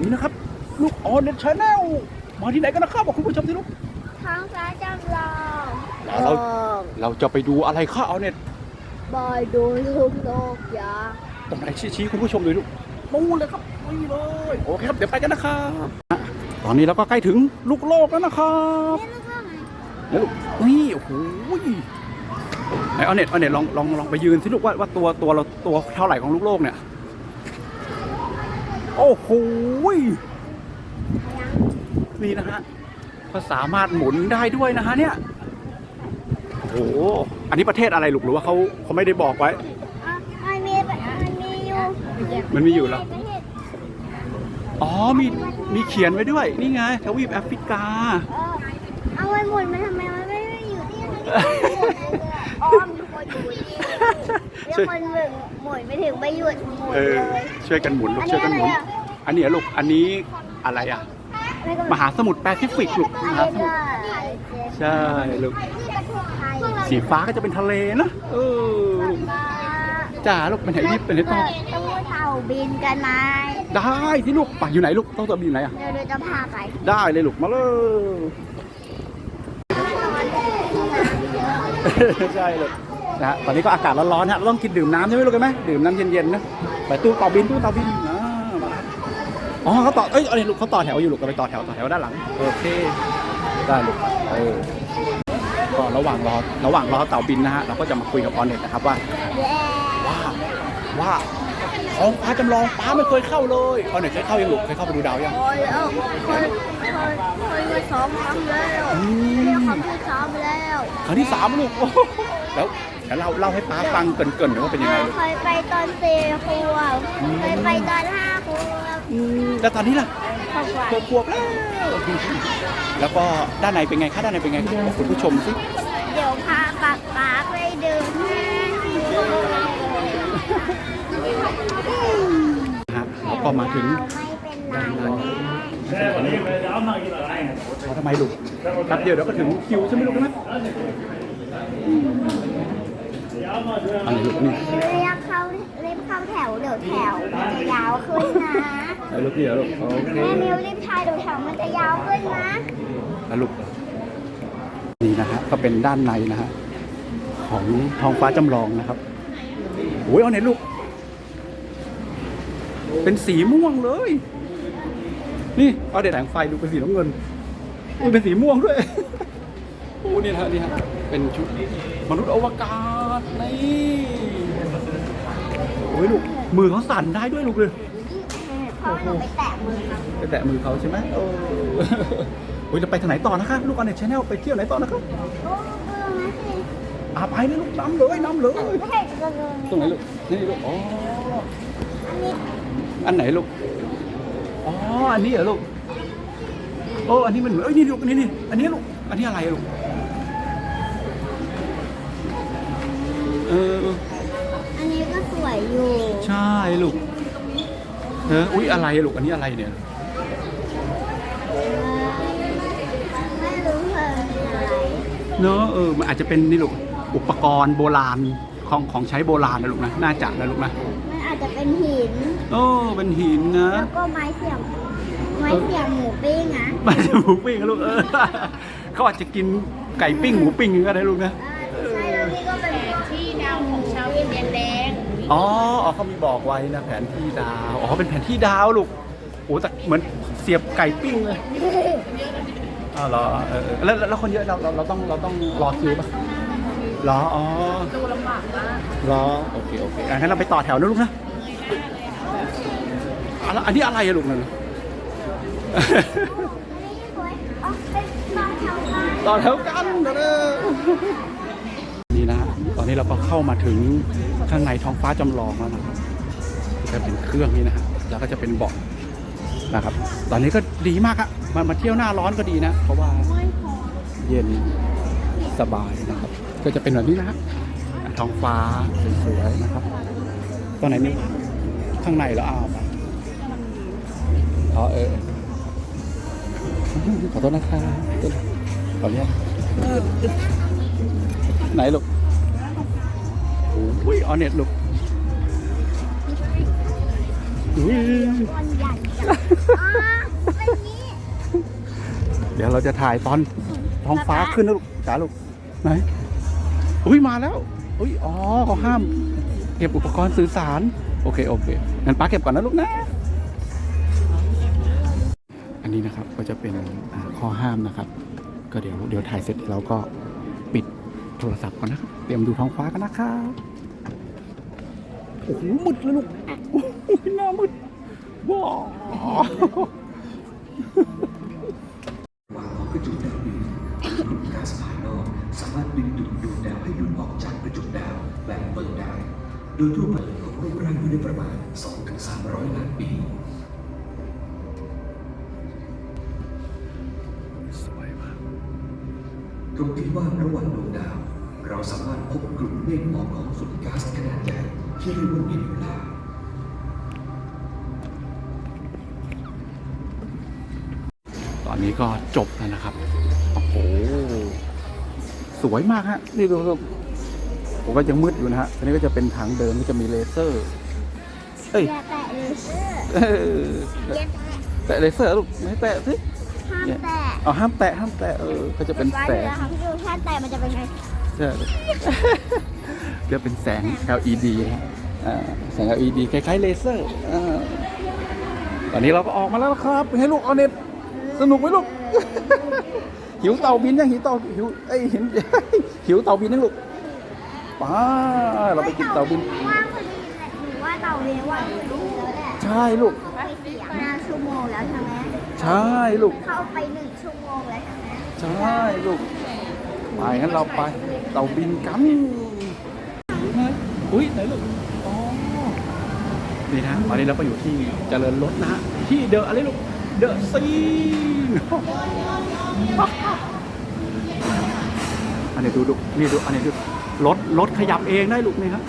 นี่นะครับ ลูกออนเน็ตชาแนลมาที่ไหนกันนะครับบอกคุณผู้ชมสิลูกท้องฟ้าจำลองเราเราจะไปดูอะไรข้าเอาเน็ตบอยดูลูกนกยาตรงไหนชี้ชี้คุณผู้ชมเลยลูกนู่นเลยครับนี่เลยโอเคครับเดี๋ยวไปกันนะครับตอนนี้เราก็ใกล้ถึงลูกโลกแล้วนะครับแล้วลูกนี่โอ้โหไหนเอาเน็ตเอาเน็ตลองลองลองไปยืนสิลูกว่าว่าตัวตัวเราตัวเท่าไหร่ของลูกโลกเนี่ย โอ้โหนี่นะฮะก็สามารถหมุนได้ด้วยนะฮะเนี่ยโอ้โหอันนี้ประเทศอะไรลูกหรือว่าเขาเขาไม่ได้บอกไว้อะมันมีมันมีอยู่มันมีอยู่แล้วประเทศอ๋อมีมีเขียนไว้ด้วย นี่ไงทวีปแอฟริกา เออเอาไว้หมุนมันทำไมมันไม่ได้อยู่ที่นี่อ้อมทุกคนอยู่ที่แล้ว ช่วย คนหนึ่งหมุนไม่ถึงไม่หยุดหมุนเออเลยช่วยกันหมุนลูกอันช่นี้วยกันอะหไรมุนอะอันนี้อะลูกอันนี้อะไรอะ ไม่ก็มหาสมุทรแปซิฟิกลูกมหาสมุทรใช่ลูกไทยสีฟ้าก็จะเป็นทะเลนะเออลูกจ้าลูกเป็นไหนรีบเป็นไหนต่อต้องเต่าบินกันไหมได้ที่ลูกไปอยู่ไหนลูกต้องตัวบินไหนอะ เดี๋ยวเราจะพาไปได้เลยลูกมาเลย ใช่เลย นะฮะตอนนี้ก็อากาศร้อนๆฮะเราต้องกินดื่มน้ำใช่ไหมลูกเห็นไหมดื่มน้ำเย็นๆนะไปตู้เต่าบินตู้เต่าบินนะมาครับอ๋อเขาต่อเอ้ยเอาเนี่ยลูกเขาต่อแถวอยู่ลูกเราไปต่อแถวต่อแถวด้านหลังโอเคได้ลูกเออก็ระหว่างรอระหว่างรอเต่าบินนะฮะเราก็จะมาคุยกับออนเน็ตนะครับว่าว่าว่าท้องฟ้าจำลองป้าไม่เคยเข้าเลยออนเน็ตเคยเข้ายังลูกเคยเข้าไปดูดาวยังโอ้ยแล้วเคยเคยเคยมาซ้อมครั้งแล้วอืเรียกมคำที่ซ้อมแล้ว ครั้งที่สามลูกโอ้โห แล้วแล้วเล่าเล่าให้ป้าฟังเกรินๆหน่อยว่าเป็นยังไงลูกเคยไปตอนสี่ขวบเคยไปตอนห้าขวบอืมแล้วตอนนี้ล่ะขวบกว่าเกือบขวบแล้วแล้วก็ด้านในเป็นไงคะด้านในเป็นไงคะบอกคุณผู้ชมสิเดี๋ยวพาปักป๊าไปดื่มให้นะฮะแล้วก็มาถึงไม่เป็นไรแม่เขาทำไมลูกแป๊บเดียวเดี๋ยวก็ถึงคิวใช่ไหมลูกนะ อันนี้ลูกนี่เรียกเข้ารีบเข้าแถวเดี๋ยวแถวมันจะยาวขึ้นนะไอ้ลูกนี่เหรอลูกโอเคแม่มิวรีบทายเดี๋ยวแถวมันจะยาวขึ้นนะแล้วลูกนี่นะฮะก็เป็นด้านในนะฮะของท้องฟ้าจำลองนะครับโอ้ยเอาไหนลูก เป็นสีม่วงเลย นี่เอาเด็ดแสงไฟดูเป็นสีน้ำเงินอุ้ยเป็นสีม่วงด้วยโอ้ นี่นะฮะนี่ฮะเป็นชุดมนุษย์อวกาศนี่โอ้ยลูกมือเขาสั่นได้ด้วยลูกเลยเพราะว่าหนูไปแตะมือเขาไปแตะมือเขาใช่ไหมเออโอ้ยจะไปทางไหนต่อนะคะลูกอันเน็ตชาแนลไปเที่ยวไหนต่อนะครับโอ้เออนะสิอ่าไปเลยลูกน้ำเลยน้ำเลยไม่ใช่เออตรงไหนลูกนี่ลูกอ๋ออันนี้อันไหนลูกอ๋ออันนี้เหรอลูกโอ้อันนี้มันเหมือนเอ้ยนี่ลูกนี่นี่อันนี้ลูกอันนี้อะไรอะลูก ลูกเอออุ๊ยอะไรอะลูกอันนี้อะไรเนี่ยไม่รู้เลยอะไรเนอะเออมันอาจจะเป็นนี่ลูกอุปกรณ์โบราณของของใช้โบราณนะลูกนะน่าจะนะลูกนะมันอาจจะเป็นหิน โอ้เป็นหินนะแล้วก็ไม้เสียบไม้เสียบหมูปิ้งนะไม่ใช่หมูปิ้งนะลูกเออเขาอาจจะกินไก่ปิ้งหมูปิ้งก็ได้ลูกนะใช่แล้วนี่ก็เป็นที่ อ๋ออ๋อเขามีบอกไว้นะแผนที่ดาว อ๋อ เป็นแผนที่ดาวลูก โอ้แต่เหมือนเสียบไก่ปิ้งเลยอ๋อเหรอเออเออแล้วแล้วแล้วคนเยอะเราเราเราต้องเราต้องรอคิวปะเหรอ อ๋อ ดูลำบากมากรอ โอเค โอเคอะงั้นเราไปต่อแถวนะลูกนะอะแล้วอันนี้อะไรอะลูกนั่นนี่สวยอ๋อเป็นตอนแถวกันต่อแถวกันเด้อนี่นะฮะตอนนี้เราก็เข้ามาถึง ข้างในท้องฟ้าจำลองแล้วนะครับจะเป็นเครื่องนี้นะฮะแล้วก็จะเป็นเบาะนะครับ ตอนนี้ก็ดีมากอะมามาเที่ยวหน้าร้อนก็ดีนะ เพราะว่าเย็นสบายนะครับ ก็จะเป็นแบบนี้นะฮะท้องฟ้าสวยๆนะครับตอนไหนนี่ข้างในแล้วอ้าวไปอ๋อเออขอโทษนะครับขออนุญาตไหนลูก อุ้ยออนเน็ตลูกอุ้ยก้อนใหญ่ดี๋ยวเราจะถ่ายตอนท้องฟ้าขึ้นนะลูกจ๋าลูกไหนอุ้ยมาแล้วอุ้ยอ๋อเขาห้าม เก็บอุปกรณ์สื่อสาร โอเคโอเคงั้นป้าเก็บก่อนนะลูกนะ อันนี้นะครับก็จะเป็นอ่าข้อห้ามนะครับ ก็เดี๋ยวเดี๋ยวถ่ายเสร็จเราก็ปิดโทรศัพท์ก่อนนะครับ เตรียมดูท้องฟ้ากันนะครับโอ้โหมืดเลยลูกโอ้โหหน้ามืดว้าววางของกระจุดาวอื่นหนุนก๊าซภายนอกสามารถดึงดูดดวงดาวให้หยุดออกจากกระจุดาวแบบเปิดได้ โดยทั่วไปของรูปร่างอยู่ในประมาณ 2-300 ล้านปีสวยมากตรงที่ว่างระหว่างดวงดาว เราสามารถพบกลุ่มเมฆหมอกของฝุ่นก๊าซขนาดใหญ่ที่เรียกว่าเนบิวลาตอนนี้ก็จบแล้วนะครับ โอ้โห สวยมากฮะ นี่ดูดูผมก็ยังมืดอยู่นะฮะอันนี้ก็จะเป็นทางเดินก็จะมีเลเซอร์ เอ้ยอย่าแตะเลเซอร์เอออย่าแตะแตะเลเซอร์ลูกไม่แตะสิห้ามแตะเอาห้ามแตะห้ามแตะเออก็จะเป็นแสงไว้ลยนะคะพี่ดูถ้าแตะมันจะเป็นไงใช่จะเป็นแสง LED นะฮะอ่าแสง LED คล้ายๆเลเซอร์อ่าตอนนี้เราก็ออกมาแล้วนะครับ ให้ลูกเอาเน็ตสนุกไหมลูก หิวเต่าบินยังหิวเต่าหิวเอ้ยเห็นหิวเต่าบินยังลูกไป้าเราไปกินเต่าบินว่างพอดีเลยหนูว่าเต่าเลี้ยงว่างพอดีแล้วแหละใช่ลูกไปเสียห้าชั่วโมงแล้วใช่ไหมใช่ลูก เข้าไปหนึ่งชั่วโมงแล้วใช่ไหมใช่ลูก ไปงั้นเราไปเต่าบินกันอุ้ยไหนลูกอ๋อนี่นะตอนนี้เราก็อยู่ที่เจริญรถนะฮะที่เดอะอะไรลูกเดอะซีนอันนี้ดูดูนี่ดูอันนี้ดูรถรถขยับเองได้ลูกนี่ครับ